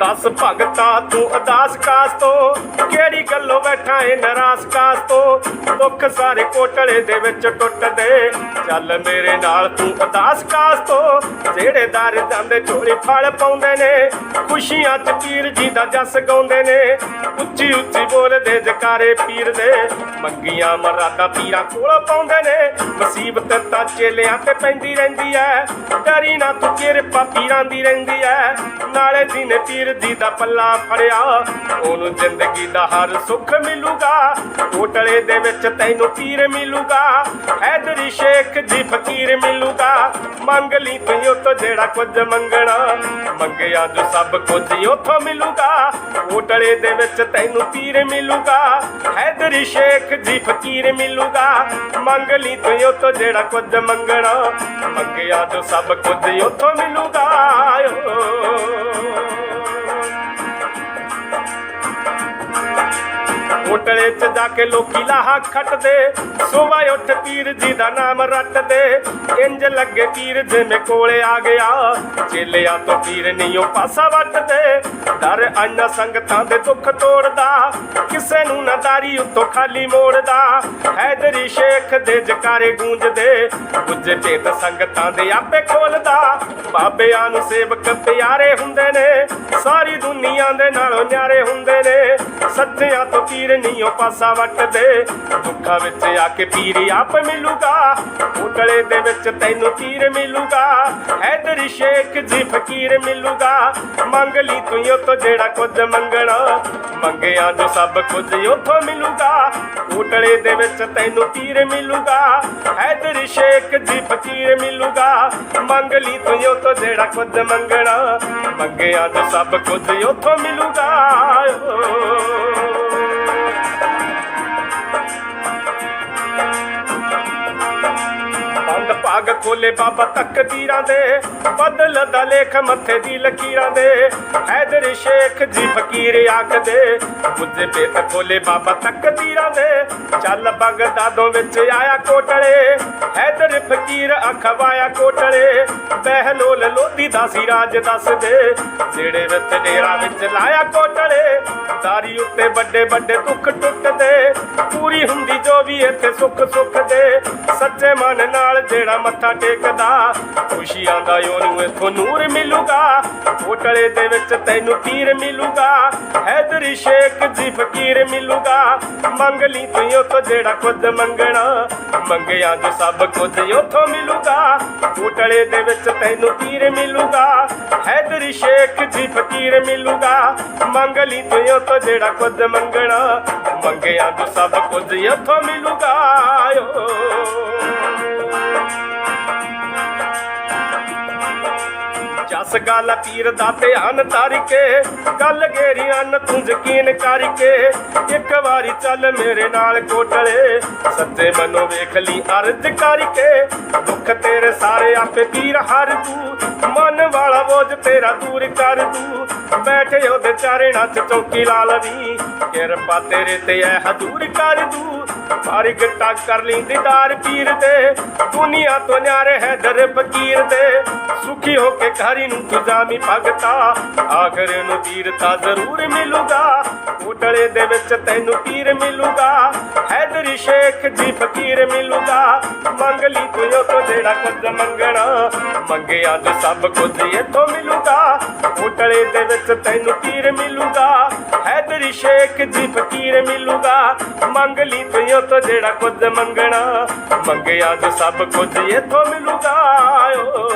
ਦਸ ਭਗਤਾ ਤੂੰ ਅਦਾਸ ਕਾਸ ਤੋਂ ਕਿਹੜੀ ਬੈਠਾ ਏ ਨਰਾਸ ਕਾਸ ਤੋਂ। ਦੁੱਖ ਸਾਰੇ ਕੋਟਲੇ ਦੇ ਵਿੱਚ ਟੁੱਟਦੇ। ਚੱਲ ਮੇਰੇ ਨਾਲ ਤੂੰ ਅਦਾਸ ਕਾਸ ਤੋਂ। ਜਿਹੜੇ ਦਰ ਜਾਂਦੇ ਝੋਲੀ ਫਲ ਪਾਉਂਦੇ ਨੇ, ਖੁਸ਼ੀਆਂ ਚ ਪੀਰ ਜੀ ਦਾ ਜਸ ਗਾਉਂਦੇ ਨੇ। ਉੱਚੀ ਉੱਚੀ ਬੋਲਦੇ ਜਕਾਰੇ ਪੀਰ ਦੇ ਮੰਗੀਆਂ ਮਰਾਦਾ ਪੀਰਾਂ ਕੋਲ ਪਾਉਂਦੇ ਨੇ। ਮੁਸੀਬਤ ਤਾਂ ਚੇਲਿਆਂ ਤੇ ਪੈਂਦੀ ਰਹਿੰਦੀ ਐ। ਡਰੀ ਨਾ ਤੂੰ, ਕਿਰਪਾ ਪੀਰਾਂ ਦੀ ਰਹਿੰਦੀ ਐ। ਨਾਲੇ ਜਿਹਨੇ ਪੀਰ ਜੀ ਦਾ ਪੱਲਾ ਫੜਿਆ, ਉਹਨੂੰ ਜ਼ਿੰਦਗੀ ਦਾ ਹਰ ਸੁੱਖ ਮਿਲੂਗਾ। ਕੋਟਲੇ ਦੇ ਵਿੱਚ ਤੈਨੂੰ ਪੀਰ ਮਿਲੂਗਾ। ਹੈਦਰੀ ਸ਼ੇਖ ਜੀ ਫਕੀਰ ਮਿਲੂਗਾ। ਮੰਗ ਲਈ ਤੂੰ ਉਤੋਂ ਜਿਹੜਾ ਕੁਝ ਮੰਗਣਾ। ਮੰਗਿਆ ਜੋ ਸਭ ਕੁਝ ਉਥੋਂ ਮਿਲੂਗਾ। ਕੋਟਲੇ ਦੇ ਵਿੱਚ ਤੈਨੂੰ ਪੀਰ ਮਿਲੂਗਾ। ਹੈਦਰੀ ਸ਼ੇਖ ਜੀ ਫਕੀਰ ਮਿਲੂਗਾ। ਮੰਗ ਲਈ ਤੂੰ ਉਤੋਂ ਜਿਹੜਾ ਕੁਝ ਮੰਗਣਾ। ਮੰਗਿਆ ਜੋ ਸਭ ਕੁਝ ਉਥੋਂ ਮਿਲੂਗਾ। ਹੋਟਲੇ 'ਚ ਜਾ ਕੇ ਲੋਕੀ ਲਾਹਾ ਖੱਟਦੇ। ਸੁਬਾ ਉੱਠ ਪੀਰ ਜੀ ਦਾ ਨਾਮ ਰੱਟਦੇ। ਇੰਜ ਲੱਗੇ ਪੀਰ ਜਿਵੇਂ ਕੋਲੇ ਆ ਗਿਆ। ਚੇਲਿਆਂ ਤੋਂ ਪੀਰ ਨਹੀਂ ਉਹ ਪਾਸਾ ਵੱਟਦੇ। ਦਰ ਅੰਨ ਸੰਗਤਾਂ ਦੇ ਦੁੱਖ ਤੋੜਦਾ। ਕਿਸੇ ਨੂੰ ਨਾ ਦਾਰੀ ਉੱਤੋਂ ਖਾਲੀ ਮੋੜਦਾ। ਹੈਦਰੀ ਸ਼ੇਖ ਦੇ ਜਕਾਰੇ ਗੂੰਜਦੇ। ਗੁੱਜੇ ਭੇਦ ਸੰਗਤਾਂ ਦੇ ਆਪੇ ਖੋਲਦਾ। ਬਾਬਿਆਂ ਨੂੰ ਸੇਵਕ ਪਿਆਰੇ ਹੁੰਦੇ ਨੇ। ਸਾਰੀ ਦੁਨੀਆ ਦੇ ਨਾਲੋਂ ਨਿਆਰੇ ਹੁੰਦੇ ਨੇ। ਸੱਚਿਆਂ ਤੋਂ ਪੀਰ ਨਹੀਂ ਉਹ ਪਾਸਾ ਵੱਟਦੇ। ਦੁੱਖਾਂ ਵਿੱਚ ਆ ਕੇ ਪੀਰ ਆਪ ਮਿਲੂਗਾ। ਉਟਲੇ ਦੇ ਵਿੱਚ ਤੈਨੂੰ ਪੀਰ ਮਿਲੂਗਾ। ਹੈਦਰੀ ਸ਼ੇਖ ਜੀ ਫਕੀਰ ਮਿਲੂਗਾ। ਮੰਗ ਲਈ ਤੂੰ ਉਤੋਂ ਜਿਹੜਾ ਕੁਝ ਮੰਗਣਾ। ਮੰਗਿਆ ਜੋ ਸਭ ਕੁਝ ਉਥੋਂ ਮਿਲੂਗਾ। ਉਟਲੇ ਦੇ ਵਿੱਚ ਤੈਨੂੰ ਪੀਰ ਮਿਲੂਗਾ। ਹੈਦਰੀ ਸ਼ੇਖ ਜੀ ਫਕੀਰ ਮਿਲੂਗਾ। ਮੰਗ ਲਈ ਤੂੰ ਤੋਂ ਜਿਹੜਾ ਕੁਝ ਮੰਗਣਾ। ਮੰਗਿਆ ਜੋ ਸਭ ਕੁਝ ਉਥੋਂ ਮਿਲੂਗਾ। ਭਾਗ ਖੋਲੇ ਬਾਬਾ ਤਕਦੀਰਾਂ ਦੇ, ਬਦਲ ਦਾ ਲੇਖ ਮੱਥੇ ਦੀ ਲਕੀਰਾਂ ਦੇ। ਹੈਦਰ ਸ਼ੇਖ ਜੀ ਫਕੀਰ ਆਖਦੇ ਬੁੱਝੇ ਪੇਤ ਖੋਲੇ ਬਾਬਾ ਤਕਦੀਰਾਂ ਦੇ। ਚੱਲ ਬਗਦਾਦੋਂ ਵਿੱਚ ਆਇਆ ਕੋਟਲੇ ਹੈਦਰ ਫਕੀਰ ਅਖਵਾਇਆ ਕੋਟਲੇ ਬਹਿਲੋਲ ਲੋਧੀ ਦਾ ਸੀ ਰਾਜ ਦੱਸਦੇ ਜਿਹੜੇ ਵਿੱਚ ਡੇਰਾ ਵਿੱਚ ਲਾਇਆ ਕੋਟਲੇ ਤਾਰੀ ਉੱਤੇ ਵੱਡੇ ਵੱਡੇ ਦੁੱਖ ਟੁੱਟਦੇ, ਪੂਰੀ ਹੁੰਦੀ ਜੋ ਵੀ ਇੱਥੇ ਸੁੱਖ ਸੁੱਖ ਦੇ। ਸੱਚੇ ਮਨ ਨਾਲ ਜਿਹੜਾ ਮੱਥਾ ਟੇਕਦਾ ਖੁਸ਼ੀਆਂ ਦਾ ਉਹਨੂੰ ਇੱਥੋਂ ਨੂਰ ਮਿਲੂਗਾ। ਹੋਟਲੇ ਦੇ ਵਿੱਚ ਤੈਨੂੰ ਪੀਰ ਮਿਲੂਗਾ। ਹੈਦਰੀ ਸ਼ੇਖ ਜੀ ਫਕੀਰ ਮਿਲੂਗਾ। ਮੰਗ ਲਈ ਤੂੰ ਉਤੋਂ ਜਿਹੜਾ ਕੁਝ ਮੰਗਣਾ। ਮੰਗਿਆ ਜੋ ਸਭ ਕੁਝ ਉਥੋਂ ਮਿਲੂਗਾ। ਹੋਟਲੇ ਦੇ ਵਿੱਚ ਤੈਨੂੰ ਪੀਰ ਮਿਲੂਗਾ। ਹੈਦਰੀ ਸ਼ੇਖ ਜੀ ਫਕੀਰ ਮਿਲੂਗਾ। ਮੰਗ ਲਈ ਤੂੰ ਉਤੋਂ ਜਿਹੜਾ ਕੁਝ ਮੰਗਣਾ। ਮੰਗਿਆ ਜੋ ਸਭ ਕੁਝ ਉਥੋਂ ਮਿਲੂਗਾ। ਓ ਜਸ ਗੱਲ ਪੀਰ ਦਾ ਧਿਆਨ ਧਾਰਿਕੇ, ਗੱਲ ਗੇਰੀ ਅੰਨ ਤੂੰ ਯਕੀਨ ਕਰਕੇ। ਇੱਕ ਵਾਰੀ ਚੱਲ ਮੇਰੇ ਨਾਲ ਕੋਟਲੇ, ਸੱਚੇ ਮਨੋਂ ਵੇਖ ਲਈ ਅਰਜ਼ ਕਰਕੇ। ਦੁੱਖ ਤੇਰੇ ਸਾਰੇ ਆਪੇ ਪੀਰ ਹਰ ਤੂੰ ਮਨ ਵਾਲਾ ਬੋਝ ਤੇਰਾ ਦੂਰ ਕਰ ਦੂ। ਬੈਠੇ ਉਹਦੇ ਚਰਨਾਂ 'ਚ ਚੌਕੀ ਲਾ ਲਵੀ ਕਿਰਪਾ ਤੇਰੇ ਤੇ ਐ ਹਜ਼ੂਰ ਕਰ ਦੂ। ਸਾਰੀ ਗਿੱਟਾ ਕਰ ਲਈ ਦੀਦਾਰ ਪੀਰ ਦੇ ਦੁਨੀਆ ਤੋਂ ਨਿਆਰੇ ਹੈ ਦਰ ਫਕੀਰ ਦੇ ਸੁਖੀ ਹੋ ਕੇ ਘਰੀ ਨੂੰ ਤੂੰ ਜਾਮੀ ਭਗਤਾ। ਆਖਰ ਨੂੰ ਪੀਰ ਤਾਂ ਜ਼ਰੂਰ ਮਿਲੂਗਾ। ਕੋਟਲੇ ਦੇ ਵਿੱਚ ਤੈਨੂੰ ਪੀਰ ਮਿਲੂਗਾ। ਹੈਦਰੀ ਸ਼ੇਖ ਜੀ ਫਕੀਰ ਮਿਲੂਗਾ। ਮੰਗ ਲਈ ਤੂੰ ਉਹ ਤੋਂ ਜਿਹੜਾ ਕੁਝ ਮੰਗਣਾ। ਮੰਗਿਆ ਤੇ ਸਭ ਕੁਝ ਇੱਥੋਂ ਮਿਲੂਗਾ। ਕੋਟਲੇ ਦੇ ਵਿੱਚ ਤੈਨੂੰ ਪੀਰ ਮਿਲੂਗਾ। ਹੈਦਰੀ ਸ਼ੇਖ ਜੀ ਫਕੀਰ ਮਿਲੂਗਾ। ਮੰਗ ਲਈ ਤੂੰ ਉਹ ਤੋਂ ਜਿਹੜਾ ਕੁਝ ਮੰਗਣਾ। ਮੰਗਿਆ ਤੇ ਸਭ ਕੁਝ ਇੱਥੋਂ ਮਿਲੂਗਾ। ਓ